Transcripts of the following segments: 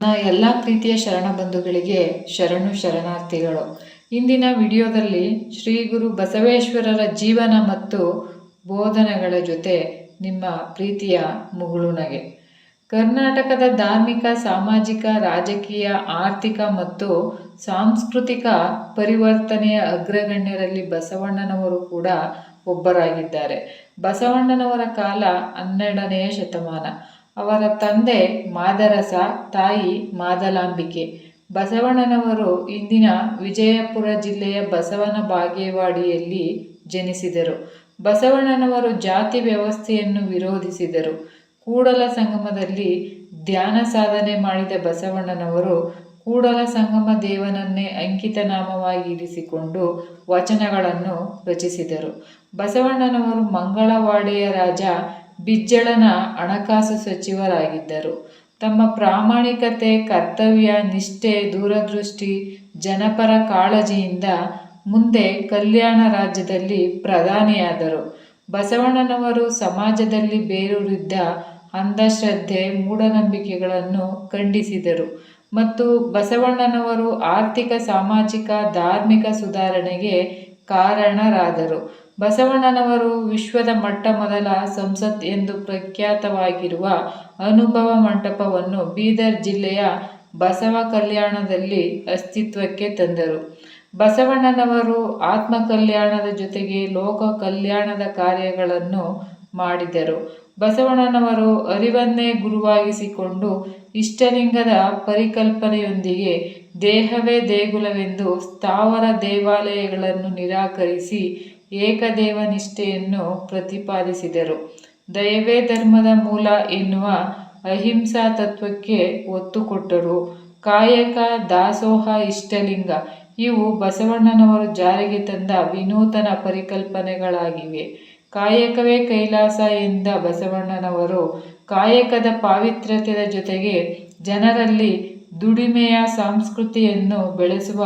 ಎಲ್ಲ ಪ್ರೀತಿಯ ಶರಣ ಬಂಧುಗಳಿಗೆ ಶರಣು ಶರಣಾರ್ಥಿಗಳು. ಇಂದಿನ ವಿಡಿಯೋದಲ್ಲಿ ಶ್ರೀ ಗುರು ಬಸವೇಶ್ವರರ ಜೀವನ ಮತ್ತು ಬೋಧನೆಗಳ ಜೊತೆ ನಿಮ್ಮ ಪ್ರೀತಿಯ ಮುಗುಳುನಗೆ. ಕರ್ನಾಟಕದ ಧಾರ್ಮಿಕ, ಸಾಮಾಜಿಕ, ರಾಜಕೀಯ, ಆರ್ಥಿಕ ಮತ್ತು ಸಾಂಸ್ಕೃತಿಕ ಪರಿವರ್ತನೆಯ ಅಗ್ರಗಣ್ಯರಲ್ಲಿ ಬಸವಣ್ಣನವರು ಕೂಡ ಒಬ್ಬರಾಗಿದ್ದಾರೆ. ಬಸವಣ್ಣನವರ ಕಾಲ ಹನ್ನೆರಡನೆಯ ಶತಮಾನ. ಅವರ ತಂದೆ ಮಾದರಸ, ತಾಯಿ ಮಾದಲಾಂಬಿಕೆ. ಬಸವಣ್ಣನವರು ಇಂದಿನ ವಿಜಯಪುರ ಜಿಲ್ಲೆಯ ಬಸವನ ಬಾಗೇವಾಡಿಯಲ್ಲಿ ಜನಿಸಿದರು. ಬಸವಣ್ಣನವರು ಜಾತಿ ವ್ಯವಸ್ಥೆಯನ್ನು ವಿರೋಧಿಸಿದರು. ಕೂಡಲ ಸಂಗಮದಲ್ಲಿ ಧ್ಯಾನ ಸಾಧನೆ ಮಾಡಿದ ಬಸವಣ್ಣನವರು ಕೂಡಲ ಸಂಗಮ ದೇವನನ್ನೇ ಅಂಕಿತನಾಮವಾಗಿ ಇರಿಸಿಕೊಂಡು ವಚನಗಳನ್ನು ರಚಿಸಿದರು. ಬಸವಣ್ಣನವರು ಮಂಗಳವಾಡೆಯ ರಾಜ ಬಿಜ್ಜಳನ ಹಣಕಾಸು ಸಚಿವರಾಗಿದ್ದರು. ತಮ್ಮ ಪ್ರಾಮಾಣಿಕತೆ, ಕರ್ತವ್ಯ, ನಿಷ್ಠೆ, ದೂರದೃಷ್ಟಿ, ಜನಪರ ಕಾಳಜಿಯಿಂದ ಮುಂದೆ ಕಲ್ಯಾಣ ರಾಜ್ಯದಲ್ಲಿ ಪ್ರಧಾನಿಯಾದರು. ಬಸವಣ್ಣನವರು ಸಮಾಜದಲ್ಲಿ ಬೇರೂರಿದ್ದ ಅಂಧಶ್ರದ್ಧೆ, ಮೂಢನಂಬಿಕೆಗಳನ್ನು ಖಂಡಿಸಿದರು ಮತ್ತು ಬಸವಣ್ಣನವರು ಆರ್ಥಿಕ, ಸಾಮಾಜಿಕ, ಧಾರ್ಮಿಕ ಸುಧಾರಣೆಗೆ ಕಾರಣರಾದರು. ಬಸವಣ್ಣನವರು ವಿಶ್ವದ ಮೊಟ್ಟ ಮೊದಲ ಸಂಸತ್ ಎಂದು ಪ್ರಖ್ಯಾತವಾಗಿರುವ ಅನುಭವ ಮಂಟಪವನ್ನು ಬೀದರ್ ಜಿಲ್ಲೆಯ ಬಸವ ಕಲ್ಯಾಣದಲ್ಲಿ ಅಸ್ತಿತ್ವಕ್ಕೆ ತಂದರು. ಬಸವಣ್ಣನವರು ಆತ್ಮ ಕಲ್ಯಾಣದ ಜೊತೆಗೆ ಲೋಕ ಕಲ್ಯಾಣದ ಕಾರ್ಯಗಳನ್ನು ಮಾಡಿದರು. ಬಸವಣ್ಣನವರು ಅರಿವನ್ನೇ ಗುರುವಾಗಿಸಿಕೊಂಡು ಇಷ್ಟಲಿಂಗದ ಪರಿಕಲ್ಪನೆಯೊಂದಿಗೆ ದೇಹವೇ ದೇಗುಲವೆಂದು ಸ್ಥಾವರ ದೇವಾಲಯಗಳನ್ನು ನಿರಾಕರಿಸಿ ಏಕದೇವ ನಿಷ್ಠೆಯನ್ನು ಪ್ರತಿಪಾದಿಸಿದರು. ದಯವೇ ಧರ್ಮದ ಮೂಲ ಎನ್ನುವ ಅಹಿಂಸಾ ತತ್ವಕ್ಕೆ ಒತ್ತು ಕೊಟ್ಟರು. ಕಾಯಕ, ದಾಸೋಹ, ಇಷ್ಟಲಿಂಗ ಇವು ಬಸವಣ್ಣನವರು ಜಾರಿಗೆ ತಂದ ವಿನೂತನ ಪರಿಕಲ್ಪನೆಗಳಾಗಿವೆ. ಕಾಯಕವೇ ಕೈಲಾಸ ಎಂದ ಬಸವಣ್ಣನವರು ಕಾಯಕದ ಪಾವಿತ್ರ್ಯತೆಯ ಜೊತೆಗೆ ಜನರಲ್ಲಿ ದುಡಿಮೆಯ ಸಂಸ್ಕೃತಿಯನ್ನು ಬೆಳೆಸುವ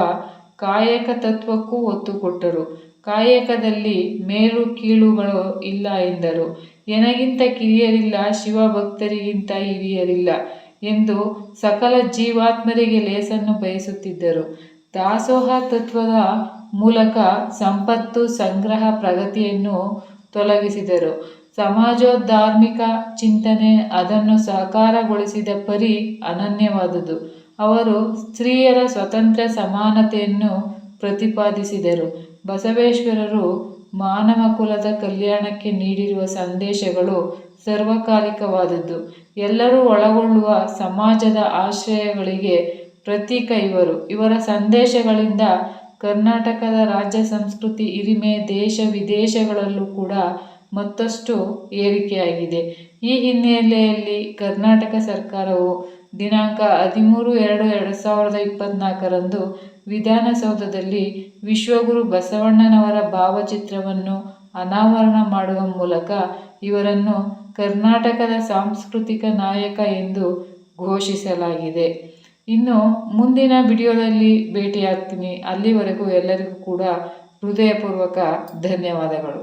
ಕಾಯಕ ತತ್ವಕ್ಕೂ ಒತ್ತು ಕೊಟ್ಟರು ಕಾಯಕದಲ್ಲಿ ಮೇಲು ಕೀಳುಗಳು ಇಲ್ಲ ಎಂದರು. ಎನಗಿಂತ ಕಿರಿಯರಿಲ್ಲ, ಶಿವಭಕ್ತರಿಗಿಂತ ಹಿರಿಯರಿಲ್ಲ ಎಂದು ಸಕಲ ಜೀವಾತ್ಮರಿಗೆ ಲೇಸನ್ನು ಬಯಸುತ್ತಿದ್ದರು. ದಾಸೋಹ ತತ್ವದ ಮೂಲಕ ಸಂಪತ್ತು, ಸಂಗ್ರಹ, ಪ್ರಗತಿಯನ್ನು ತೊಲಗಿಸಿದರು. ಸಮಾಜೋಧಾರ್ಮಿಕ ಚಿಂತನೆ ಅದನ್ನು ಸಹಕಾರಗೊಳಿಸಿದ ಪರಿ ಅನನ್ಯವಾದುದು. ಅವರು ಸ್ತ್ರೀಯರ ಸ್ವತಂತ್ರ ಸಮಾನತೆಯನ್ನು ಪ್ರತಿಪಾದಿಸಿದರು. ಬಸವೇಶ್ವರರು ಮಾನವ ಕುಲದ ಕಲ್ಯಾಣಕ್ಕೆ ನೀಡಿರುವ ಸಂದೇಶಗಳು ಸರ್ವಕಾಲಿಕವಾದದ್ದು. ಎಲ್ಲರೂ ಒಳಗೊಳ್ಳುವ ಸಮಾಜದ ಆಶ್ರಯಗಳಿಗೆ ಪ್ರತೀಕ ಇವರು. ಇವರ ಸಂದೇಶಗಳಿಂದ ಕರ್ನಾಟಕದ ರಾಜ್ಯ ಸಂಸ್ಕೃತಿ ಹಿರಿಮೆ ದೇಶ ವಿದೇಶಗಳಲ್ಲೂ ಕೂಡ ಮತ್ತಷ್ಟು ಏರಿಕೆಯಾಗಿದೆ. ಈ ಹಿನ್ನೆಲೆಯಲ್ಲಿ ಕರ್ನಾಟಕ ಸರ್ಕಾರವು ದಿನಾಂಕ ಹದಿಮೂರು ಎರಡು ಎರಡು ಸಾವಿರದ ಇಪ್ಪತ್ತ್ನಾಲ್ಕರಂದು ವಿಧಾನಸೌಧದಲ್ಲಿ ವಿಶ್ವಗುರು ಬಸವಣ್ಣನವರ ಭಾವಚಿತ್ರವನ್ನು ಅನಾವರಣ ಮಾಡುವ ಮೂಲಕ ಇವರನ್ನು ಕರ್ನಾಟಕದ ಸಾಂಸ್ಕೃತಿಕ ನಾಯಕ ಎಂದು ಘೋಷಿಸಲಾಗಿದೆ. ಇನ್ನು ಮುಂದಿನ ವಿಡಿಯೋದಲ್ಲಿ ಭೇಟಿಯಾಗ್ತೀನಿ. ಅಲ್ಲಿವರೆಗೂ ಎಲ್ಲರಿಗೂ ಕೂಡ ಹೃದಯಪೂರ್ವಕ ಧನ್ಯವಾದಗಳು.